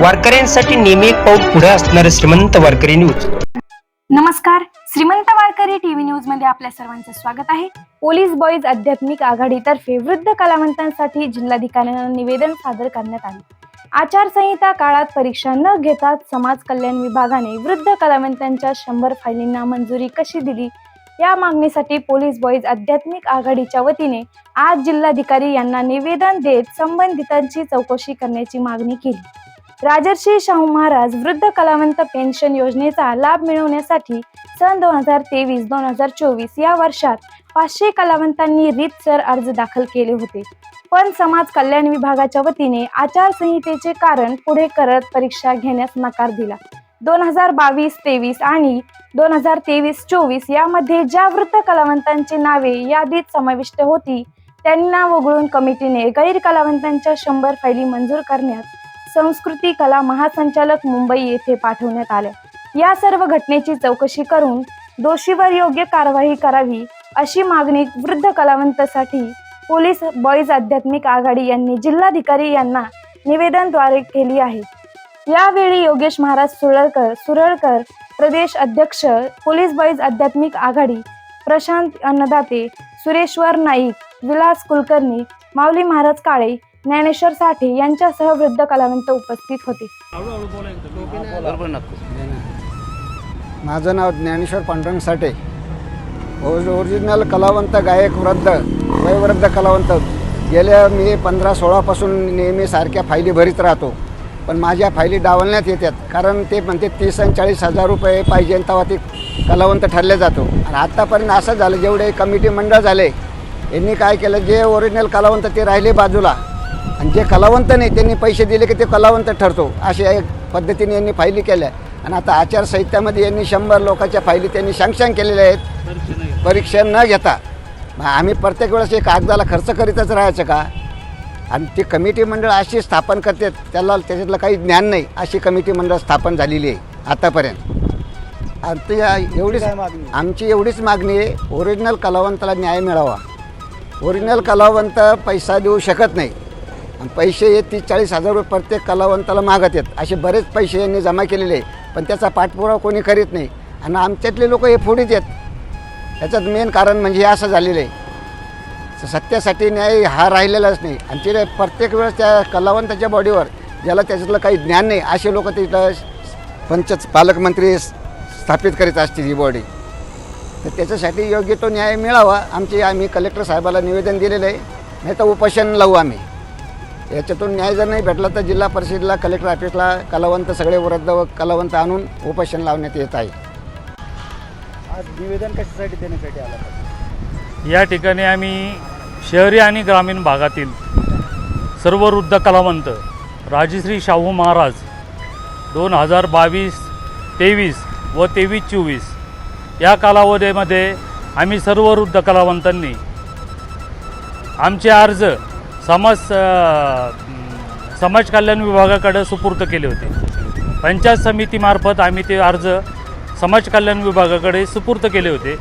वारकऱ्यांसाठी नेहमी एक पाऊल पुढे असणारे श्रीमंत वारकरी न्यूज. नमस्कार. श्रीमंत वारकरी टीव्ही न्यूजमध्ये आपल्या सर्वांचं स्वागत आहे. पोलीस बॉईज आध्यात्मिक आघाडीतर्फे वृद्ध कलावंतांसाठी जिल्हाधिकाऱ्यांना निवेदन सादर करण्यात आले. आचारसंहिता काळात परीक्षा न घेता समाज कल्याण विभागाने वृद्ध कलावंतांच्या शंभर फायलींना मंजुरी कशी दिली? या मागणीसाठी पोलीस बॉईज आध्यात्मिक आघाडीच्या वतीने आज जिल्हाधिकारी यांना निवेदन देत संबंधितांची चौकशी करण्याची मागणी केली. राजर्षी शाहू महाराज वृद्ध कलावंत पेन्शन योजनेचा लाभ मिळवण्यासाठी सन दोन हजार तेवीस दोन हजार चोवीस या वर्षात पाचशे कलावंतांनी रीतसर अर्ज दाखल केले होते. पण समाज कल्याण विभागाच्या वतीने आचारसंहितेचे कारण पुढे करत परीक्षा घेण्यास नकार दिला. दोन हजार बावीस तेवीस आणि दोन हजार तेवीस चोवीस यामध्ये ज्या वृद्ध कलावंतांची नावे यादीत समाविष्ट होती त्यांना वगळून कमिटीने गैर कलावंतांच्या शंभर फायली मंजूर करण्यात संस्कृती कला महासंचालक मुंबई येथे पाठवण्यात आले या सर्व घटनेची चौकशी करून दोषीवर योग्य कारवाई करावी अशी मागणी वृद्ध कलावंतासाठी पोलीस बॉईज आध्यात्मिक आघाडी यांनी जिल्हाधिकारी यांना निवेदनद्वारे केली आहे. यावेळी योगेश महाराज सुरळकर सुरळकर प्रदेश अध्यक्ष पोलीस बॉईज आध्यात्मिक आघाडी प्रशांत अन्नदाते सुरेश्वर नाईक विलास कुलकर्णी माऊली महाराज काळे ज्ञानेश्वर साठे यांच्यासह वृद्ध कलावंत उपस्थित होते. माझं नाव ज्ञानेश्वर पांडुरंग साठे. ओरिजिनल कलावंत गायक वृद्ध वयवृद्ध कलावंत. गेल्या मी पंधरा सोळापासून नेहमी सारख्या फायली भरीत राहतो. पण माझ्या फायली डावलण्यात येतात. कारण ते म्हणते तीस आणि चाळीस हजार रुपये पाहिजे तेव्हा ते कलावंत ठरले जातो. आणि आत्तापर्यंत असं झालं जेवढे कमिटी मंडळ झाले यांनी काय केलं जे ओरिजिनल कलावंत ते राहिले बाजूला. आणि जे कलावंत नाही त्यांनी पैसे दिले की ते कलावंत ठरतो अशा एक पद्धतीने यांनी फायली केल्या. आणि आता आचारसंहित्यामध्ये यांनी शंभर लोकांच्या फायली त्यांनी सँक्शन केलेल्या आहेत. परीक्षा न घेता. मग आम्ही प्रत्येक वेळेस एक कागदाला खर्च करीतच राहायचं का? आणि ती कमिटी मंडळ अशी स्थापन करते त्याला त्याच्यातलं काही ज्ञान नाही अशी कमिटी मंडळ स्थापन झालेली आहे आतापर्यंत. आणि ते एवढीच आमची एवढीच मागणी आहे ओरिजिनल कलावंताला न्याय मिळावा. ओरिजिनल कलावंत पैसा देऊ शकत नाही. आणि पैसे हे तीस चाळीस हजार रुपये प्रत्येक कलावंताला मागत आहेत. असे बरेच पैसे यांनी जमा केलेले आहे पण त्याचा पाठपुरावा कोणी करीत नाही. आणि आमच्यातले लोक हे फोडीत आहेत. त्याच्यात मेन कारण म्हणजे हे असं झालेलं आहे. सत्यासाठी न्याय हा राहिलेलाच नाही. आणि तिथे प्रत्येक वेळेस त्या कलावंताच्या बॉडीवर ज्याला त्याच्यातलं काही ज्ञान नाही असे लोक तिथं पंच पालकमंत्री स्थापित करीत असतील ही बॉडी तर त्याच्यासाठी योग्य तो न्याय मिळावा. आमचे आम्ही कलेक्टर साहेबाला निवेदन दिलेलं आहे. नाही तर उपोषण लावू आम्ही. याच्यातून न्याय जर नाही भेटला तर जिल्हा परिषदेला कलेक्टर ऑफिसला कलावंत सगळे वृद्ध व कलावंत आणून उपोषण लावण्यात येत आहे. आज निवेदन कशासाठी देण्यासाठी आला? या ठिकाणी आम्ही शहरी आणि ग्रामीण भागातील सर्व वृद्ध कलावंत राजश्री शाहू महाराज दोन हजार बावीस तेवीस व तेवीस चोवीस या कालावधीमध्ये आम्ही सर्व वृद्ध कलावंतांनी आमचे अर्ज समाज समाज कल्याण विभागाकडे सुपूर्द केले होते. पंचायत समितीमार्फत आम्ही ते अर्ज समाज कल्याण विभागाकडे सुपूर्द केले होते.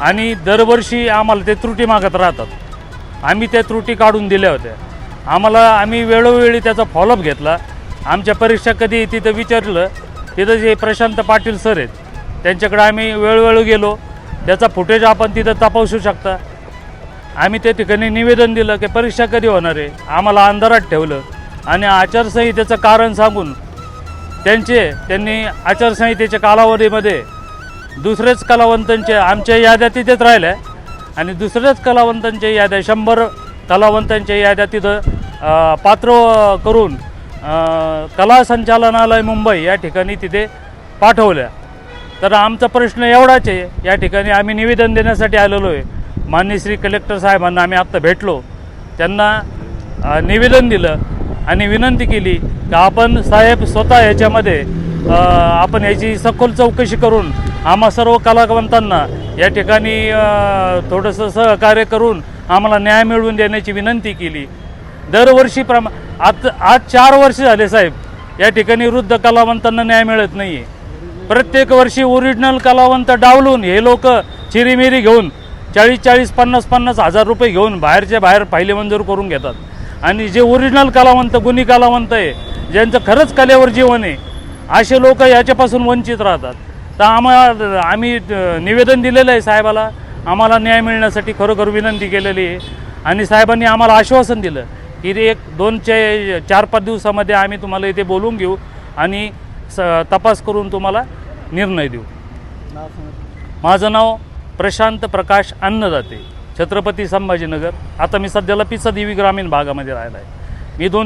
आणि दरवर्षी आम्हाला ते त्रुटी मागत राहतात. आम्ही त्या त्रुटी काढून दिल्या होत्या. आम्हाला आम्ही वेळोवेळी त्याचा फॉलोअप घेतला. आमच्या परीक्षा कधी तिथं विचारलं. तिथं जे प्रशांत पाटील सर आहेत त्यांच्याकडे आम्ही वेळोवेळी गेलो. त्याचा फुटेज आपण तिथं तपासू शकता. आम्ही त्या ठिकाणी निवेदन दिलं की परीक्षा कधी होणार आहे? आम्हाला अंधारात ठेवलं. आणि आचारसंहितेचं कारण सांगून त्यांचे त्यांनी आचारसंहितेच्या कालावधीमध्ये दुसरेच कलावंतांचे आमच्या याद्या तिथेच राहिल्या. आणि दुसऱ्याच कलावंतांच्या याद्या शंभर कलावंतांच्या याद्या तिथं पात्र करून कला संचालनालय मुंबई या ठिकाणी तिथे पाठवल्या. तर आमचा प्रश्न एवढाच आहे या ठिकाणी आम्ही निवेदन देण्यासाठी आलेलो आहे. माननीय श्री कलेक्टर साहेबांना आम्ही आत्ता भेटलो. त्यांना निवेदन दिलं आणि विनंती केली की आपण साहेब स्वतः याच्यामध्ये आपण याची सखोल चौकशी करून आम्हा सर्व कलावंतांना या ठिकाणी थोडंसं सहकार्य करून आम्हाला न्याय मिळवून देण्याची विनंती केली. दरवर्षी प्रमा आत आज चार वर्ष झाले साहेब या ठिकाणी वृद्ध कलावंतांना न्याय मिळत नाही आहे प्रत्येक वर्षी ओरिजिनल कलावंत डावलून हे लोक चिरीमिरी घेऊन चाळीस चाळीस पन्नास पन्नास हजार रुपये घेऊन बाहेरच्या बाहेर फायली मंजूर करून घेतात. आणि जे ओरिजिनल कलावंत गुणी कलावंत आहे ज्यांचं खरंच कलेवर जीवन आहे असे लोक याच्यापासून वंचित राहतात. तर आम्हाला आम्ही निवेदन दिलेलं आहे साहेबाला. आम्हाला न्याय मिळण्यासाठी खरोखर विनंती केलेली आहे. आणि साहेबांनी आम्हाला आश्वासन दिलं की ते एक दोन चे चार पाच दिवसामध्ये आम्ही तुम्हाला इथे बोलवून घेऊ आणि स तपास करून तुम्हाला निर्णय देऊ. माझं नाव प्रशांत प्रकाश अन्नदाते छत्रपती संभाजीनगर. आता मी सध्याला पिसादेवी ग्रामीण भागामध्ये राहिला आहे मी दोन